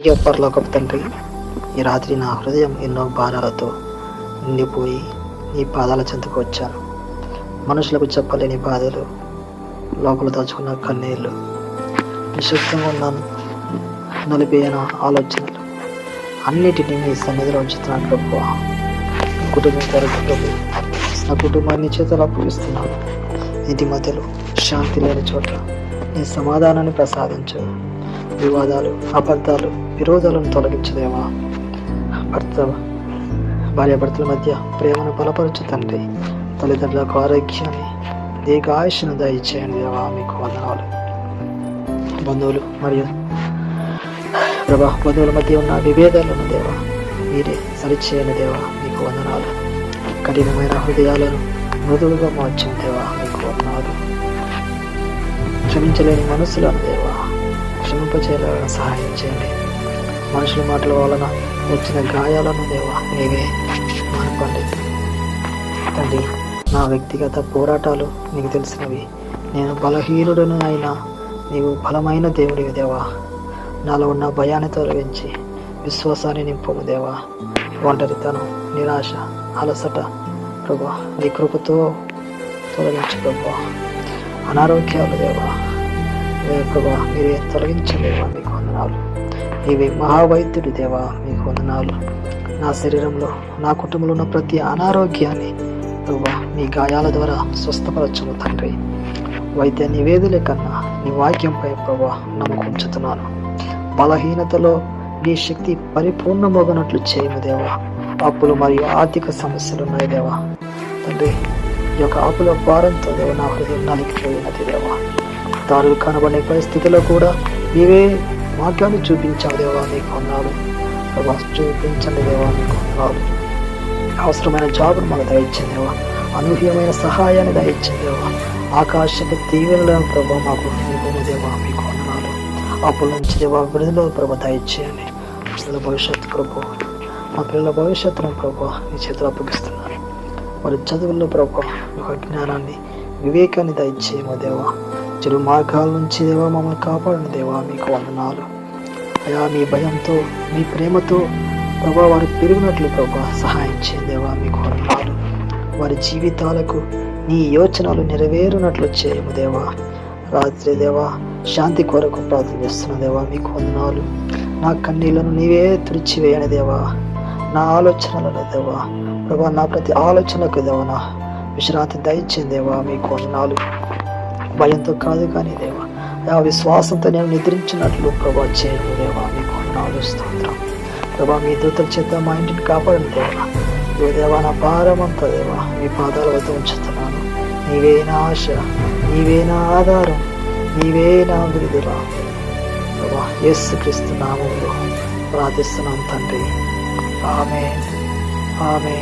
పరలోకపు తండ్రి ఈ రాత్రి నా హృదయం ఎన్నో భారాలతో నిండిపోయి నీ పాదాల చెంతకు వచ్చాను. మనుషులకు చెప్పలేని బాధలు లోపల దాచుకున్న కన్నీళ్ళు నిశ్శబ్దంగా ఉన్నాను నలిపేయన ఆలోచనలు అన్నిటినీ నీ సన్నిధిలో ఉంచుతున్నాను ప్రభు కుటుంబం తరగతి ప్రభు నా కుటుంబాన్ని చేతలు అప్పగిస్తున్నాను ఇంటి మధ్యలో శాంతి లేని చోట నీ సమాధానాన్ని ప్రసాదించు. వివాదాలు అబద్ధాలు విరోధాలను తొలగించదేవా భర్త భార్యాభర్తల మధ్య ప్రేమను బలపరచు తండ్రి. తల్లిదండ్రులకు ఆరోగ్యాన్ని దీర్ఘాయుష్ను దయచేయండి దేవా మీకు వందనాలు. బంధువులు మరియు ప్రభా బంధువుల మధ్య ఉన్న విభేదాలను దేవా మీరే సరిచేయని దేవా మీకు వందనాలు. కఠినమైన హృదయాలను మృదువుగా మార్చిన దేవా మీకు వందనాలు. క్షమించలేని మనసులను దేవా క్షమింపచేయాలని సహాయం చేయండి. మనుషుల మాటల వలన వచ్చిన గాయాలను దేవా నీవే మార్పండి తండ్రి నా వ్యక్తిగత పోరాటాలు నీకు తెలిసినవి. నేను బలహీనుడను అయినా నీవు బలమైన దేవుడివి దేవా. నాలో ఉన్న భయాన్ని తొలగించి విశ్వాసాన్ని నింపము దేవా. ఒంటరితనం నిరాశ అలసట ప్రభా నీ కృపతో తొలగించు ప్రభా. అనారోగ్యాలు దేవా ఏ మీరే తొలగించలేవా మీకు వందనాలు. నీవే మహావైద్యుడి దేవా మీకు వందనాలు. నా శరీరంలో నా కుటుంబంలో ఉన్న ప్రతి అనారోగ్యాన్ని ప్రభా మీ గాయాల ద్వారా స్వస్థపరచము తండ్రి. వైద్య నివేదులే కన్నా నీ వాక్యంపై ప్రభా నమ్మకంచుతున్నాను బలహీనతలో నీ శక్తి పరిపూర్ణమోగనట్లు చేయము దేవా. అప్పులు మరియు ఆర్థిక సమస్యలు ఉన్నాయి దేవా. తండ్రి ఈ యొక్క అప్పుల భారంతో దేవ నా హృదయం నలిగిపోయినది దేవా. దారులు కనబడే పరిస్థితిలో కూడా నీవే మార్గాన్ని చూపించావు దేవా నీకు అన్నాడు ప్రభా చూపించండి దేవా నీకు అన్నాడు అవసరమైన జాబును మాకు దయచింది దేవా. అనూహ్యమైన సహాయాన్ని దయచింది దేవా. ఆకాశపు దీవెనలను ప్రభా మాకు ఇవ్వము దేవా మీకు అన్నాడు అప్పుల నుంచి దేవా విడుదల ప్రభ దయచేయండి. పిల్లల భవిష్యత్తు ప్రభు మా పిల్లల భవిష్యత్తును ప్రభు నీ చేతులు అప్పగిస్తున్నాను వారి చదువుల్లో ప్రభు ఒక జ్ఞానాన్ని వివేకాన్ని దయచేయము దేవా? చెడు మార్గాల నుంచి దేవా మమ్మల్ని కాపాడిన దేవా మీకు వందనాలు. అయా మీ భయంతో మీ ప్రేమతో ప్రభా వారు పెరిగినట్లు ప్రభా సహాయం చేయండి మీకు వందనాలు. వారి జీవితాలకు నీ యోచనలు నెరవేరునట్లు చేయము దేవా. రాత్రి దేవా శాంతి కొరకు ప్రార్థన దేవా మీకు వందనాలు. నా కన్నీళ్ళను నీవే తుడిచివేయని దేవా. నా ఆలోచనలలో దేవా ప్రభా నా ప్రతి ఆలోచనకు దేవా నా విశ్రాంతి దయచేదేవా మీకు వందనాలు. భయంతో కాదు కానీ దేవా ఆ విశ్వాసంతో నేను నిద్రించినట్లు ప్రభా చేయను దేవా మీకు వందనాలు స్తోత్రం. ప్రభా మీ దూతల చేత మా ఇంటిని కాపాడండి దేవా. ఇదిగో దేవా నా భారం అంతా దేవా మీ పాదాల వద్ద ఉంచుతున్నాను. నీవే నా ఆశ నీవే నా ఆధారం నీవే నా విడుదల. ప్రభా యేసు క్రీస్తు నామంలో ప్రార్థిస్తున్నాం తండ్రి. ఆమె ఆమె